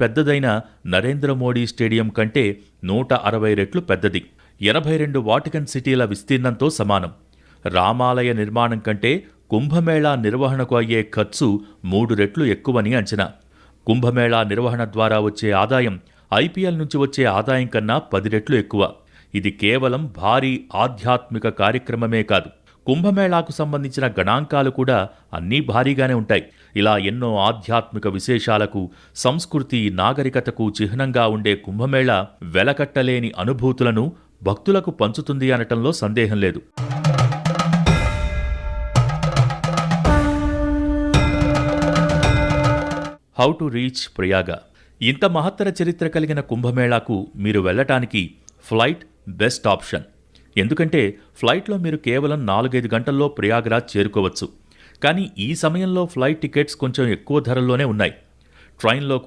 పెద్దదైన నరేంద్ర మోడీ స్టేడియం కంటే నూట అరవై రెట్లు పెద్దది. ఎనభై రెండు వాటికన్ సిటీల విస్తీర్ణంతో సమానం. రామాలయ నిర్మాణం కంటే కుంభమేళా నిర్వహణకు అయ్యే ఖర్చు మూడు రెట్లు ఎక్కువని అంచనా. కుంభమేళా నిర్వహణ ద్వారా వచ్చే ఆదాయం ఐపీఎల్ నుంచి వచ్చే ఆదాయం కన్నా పది రెట్లు ఎక్కువ. ఇది కేవలం భారీ ఆధ్యాత్మిక కార్యక్రమమే కాదు. కుంభమేళాకు సంబంధించిన గణాంకాలు కూడా అన్నీ భారీగానే ఉంటాయి. ఇలా ఎన్నో ఆధ్యాత్మిక విశేషాలకు సంస్కృతి నాగరికతకు చిహ్నంగా ఉండే కుంభమేళా వెలకట్టలేని అనుభూతులను భక్తులకు పంచుతుంది అనటంలో సందేహం లేదు. హౌ టు రీచ్ ప్రయాగ ఇంత మహత్తర చరిత్ర కలిగిన కుంభమేళాకు మీరు వెళ్ళటానికి ఫ్లైట్ బెస్ట్ ఆప్షన్ ఎందుకంటే ఫ్లైట్లో మీరు కేవలం నాలుగైదు గంటల్లో ప్రయాగరాజ్ చేరుకోవచ్చు. కానీ ఈ సమయంలో ఫ్లైట్ టికెట్స్ కొంచెం ఎక్కువ ధరల్లోనే ఉన్నాయి. ట్రైన్లో కూడా